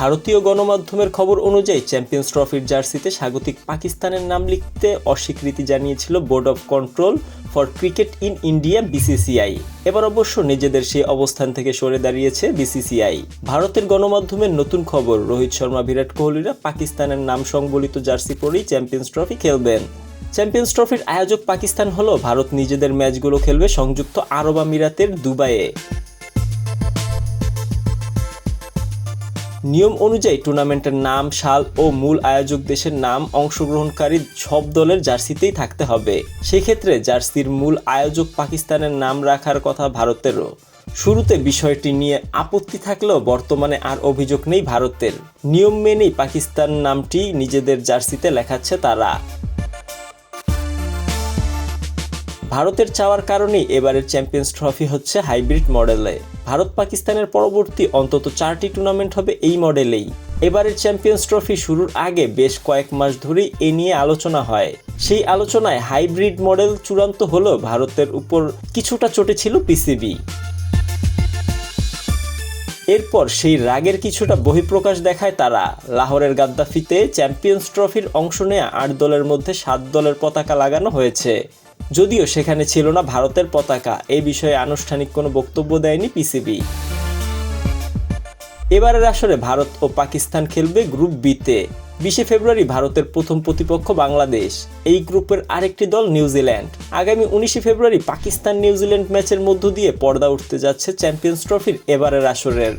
ভারতীয় গণমাধ্যমের খবর অনুযায়ী চ্যাম্পিয়ন্স ট্রফির জার্সিতে স্বাগতিক পাকিস্তানের নাম লিখতে অস্বীকৃতি জানিয়েছিল board of control for cricket in India, BCCI. এবার অবশ্য নিজেদের সেই অবস্থান থেকে সরে দাঁড়িয়েছে বিসিসিআই। ভারতের গণমাধ্যমের নতুন খবর, রোহিত শর্মা, বিরাট কোহলিরা পাকিস্তানের নাম সংবলিত জার্সি পরেই চ্যাম্পিয়ন্স ট্রফি খেলবেন। চ্যাম্পিয়ন্স ট্রফির আয়োজক পাকিস্তান হলেও ভারত নিজেদের ম্যাচগুলো খেলবে সংযুক্ত আরব আমিরাতের দুবাইয়ে। নিয়ম অনুযায়ী টুর্নামেন্টের নাম, সাল ও মূল আয়োজক দেশের নাম অংশগ্রহণকারী সব দলের জার্সিতেই থাকতে হবে। সেক্ষেত্রে জার্সির মূল আয়োজক পাকিস্তানের নাম রাখার কথা ভারতেরও। শুরুতে বিষয়টি নিয়ে আপত্তি থাকলেও বর্তমানে আর অভিযোগ নেই ভারতের। নিয়ম মেনেই পাকিস্তান নামটি নিজেদের জার্সিতে লেখাচ্ছে তারা। ভারতের চাওয়ার কারণেই এবারের চ্যাম্পিয়ন্স ট্রফি হচ্ছে হাইব্রিড মডেলে। ভারত পাকিস্তানের পরবর্তী অন্তত চারটি টুর্নামেন্ট হবে এই মডেলেই। এবারের চ্যাম্পিয়ন্স ট্রফি শুরুর আগে বেশ কয়েক মাস ধরেই এ নিয়ে আলোচনা হয়। সেই আলোচনায় হাইব্রিড মডেল চূড়ান্ত হলেও ভারতের উপর কিছুটা চটেছিল পিসিবি। এরপর সেই রাগের কিছুটা বহিঃপ্রকাশ দেখায় তারা। লাহোরের গাদ্দাফিতে চ্যাম্পিয়ন্স ট্রফির অংশ নেয়া আট দলের মধ্যে সাত দলের পতাকা লাগানো হয়েছে। যদিও সেখানে ছিল না ভারতের পতাকা, এ বিষয়ে আনুষ্ঠানিক কোনো বক্তব্য দেয়নি পিসিবি। এবারের আসরে ভারত ও পাকিস্তান খেলবে গ্রুপ বিতে। বিশে ফেব্রুয়ারি ভারতের প্রথম প্রতিপক্ষ বাংলাদেশ। এই গ্রুপের আরেকটি দল নিউজিল্যান্ড। আগামী উনিশে ফেব্রুয়ারি পাকিস্তান নিউজিল্যান্ড ম্যাচের মধ্য দিয়ে পর্দা উঠতে যাচ্ছে চ্যাম্পিয়ন্স ট্রফির এবারের আসরের।